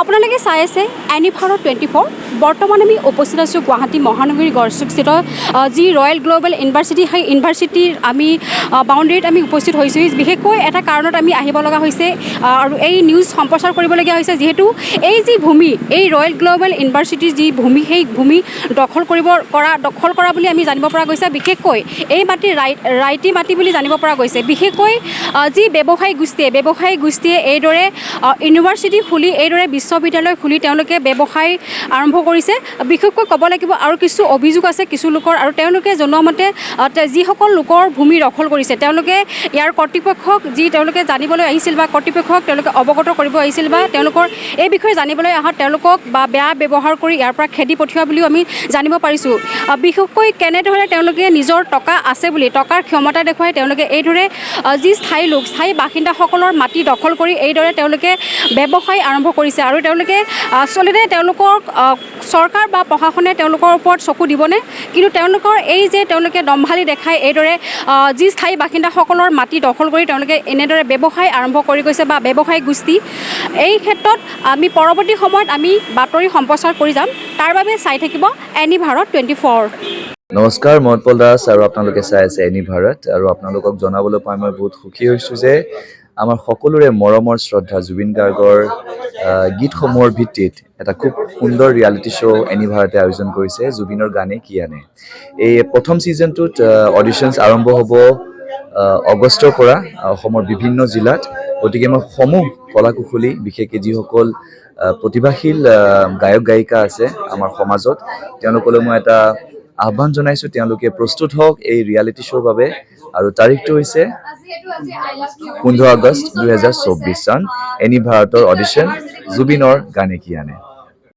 আপোনালোকে চাই আছে এনি ভাৰত টুৱেণ্টি ফ'ৰ বৰ্তমান আমি উপস্থিত আছোঁ গুৱাহাটী মহানগৰী গড়চুকস্থিত যি ৰয়েল গ্ল'বেল ইউনিভাৰ্চিটি সেই ইউনিভাৰ্চিটিৰ আমি বাউণ্ডেৰীত আমি উপস্থিত হৈছোঁ। বিশেষকৈ এটা কাৰণত আমি আহিব লগা হৈছে আৰু এই নিউজ সম্প্ৰচাৰ কৰিবলগীয়া হৈছে, যিহেতু এই যি ভূমি, এই ৰয়েল গ্ল'বেল ইউনিভাৰ্চিটিৰ যি ভূমি, সেই ভূমি দখল কৰিব কৰা, দখল কৰা বুলি আমি জানিব পৰা গৈছে। বিশেষকৈ এই মাটি ৰাই, ৰাইটি মাটি বুলি জানিব পৰা গৈছে। বিশেষকৈ যি ব্যৱসায়ী গোষ্ঠীয়ে ব্যৱসায়ী গোষ্ঠীয়ে এইদৰে ইউনিভাৰ্চিটি খুলি এইদৰে বিশ্ববিদ্যালয় খুলি তেওঁলোকে ব্যৱসায় আৰম্ভ কৰিছে। বিশেষকৈ ক'ব লাগিব আৰু কিছু অভিযোগ আছে, কিছু লোকৰ আৰু তেওঁলোকে জনোৱা মতে যিসকল লোকৰ ভূমি দখল কৰিছে, তেওঁলোকে ইয়াৰ কৰ্তৃপক্ষক যি তেওঁলোকে জানিবলৈ আহিছিল বা কৰ্তৃপক্ষক তেওঁলোকে অৱগত কৰিব আহিছিল বা তেওঁলোকৰ এই বিষয়ে জানিবলৈ অহাত তেওঁলোকক বা বেয়া ব্যৱহাৰ কৰি ইয়াৰ পৰা খেদি পঠিওৱা বুলিও আমি জানিব পাৰিছোঁ। বিশেষকৈ কেনেদৰে তেওঁলোকে নিজৰ টকা আছে বুলি, টকাৰ ক্ষমতা দেখুৱাই তেওঁলোকে এইদৰে যি স্থায়ী লোক, স্থায়ী বাসিন্দাসকলৰ মাটি দখল কৰি এইদৰে তেওঁলোকে ব্যৱসায় আৰম্ভ কৰিছে আৰু তেওঁলোকে আচলতে তেওঁলোকক চৰকাৰ বা প্ৰশাসনে তেওঁলোকৰ ওপৰত চকু দিবনে? কিন্তু তেওঁলোকৰ এই যে তেওঁলোকে দম্ভালি দেখাই এইদৰে যি স্থায়ী বাসিন্দাসকলৰ মাটি দখল কৰি তেওঁলোকে এনেদৰে ব্যৱসায় আৰম্ভ কৰি গৈছে বা ব্যৱসায়িক গোষ্ঠী এই ক্ষেত্ৰত আমি পৰৱৰ্তী সময়ত আমি বাতৰি সম্প্ৰচাৰ কৰি যাম। তাৰ বাবে চাই থাকিব এনি ভাৰত টুৱেণ্টি ফ'ৰ। নমস্কাৰ মই উৎপল দাস আৰু আপোনালোকে চাই আছে এনি ভাৰত। আৰু আপোনালোকক জনাবলৈ পাই মই বহুত সুখী হৈছোঁ যে আমাৰ সকলোৰে মৰমৰ শ্ৰদ্ধা জুবিন গাৰ্গৰ গীতসমূহৰ ভিত্তিত এটা খুব সুন্দৰ ৰিয়েলিটি শ্ব' এনি ভাৰতে আয়োজন কৰিছে, জুবিনৰ গানে কি আনে। এই প্ৰথম ছিজনটোত অডিশ্যনছ আৰম্ভ হ'ব অগষ্টৰ পৰা অসমৰ বিভিন্ন জিলাত। গতিকে মই সমূহ কলা কুশলী বিশেষকৈ যিসকল প্ৰতিভাশীল গায়ক, গায়িকা আছে আমাৰ সমাজত, তেওঁলোকলৈ মই এটা আহ্বান জনাইছোঁ, তেওঁলোকে প্ৰস্তুত হওক এই ৰিয়েলিটি শ্ব'ৰ বাবে। আৰু তাৰিখটো হৈছে পোন্ধৰ আগষ্ট দুহেজাৰ চৌব্বিছ চন এনি ভাৰতৰ অডিশ্যন জুবিনৰ গানে কি আনে?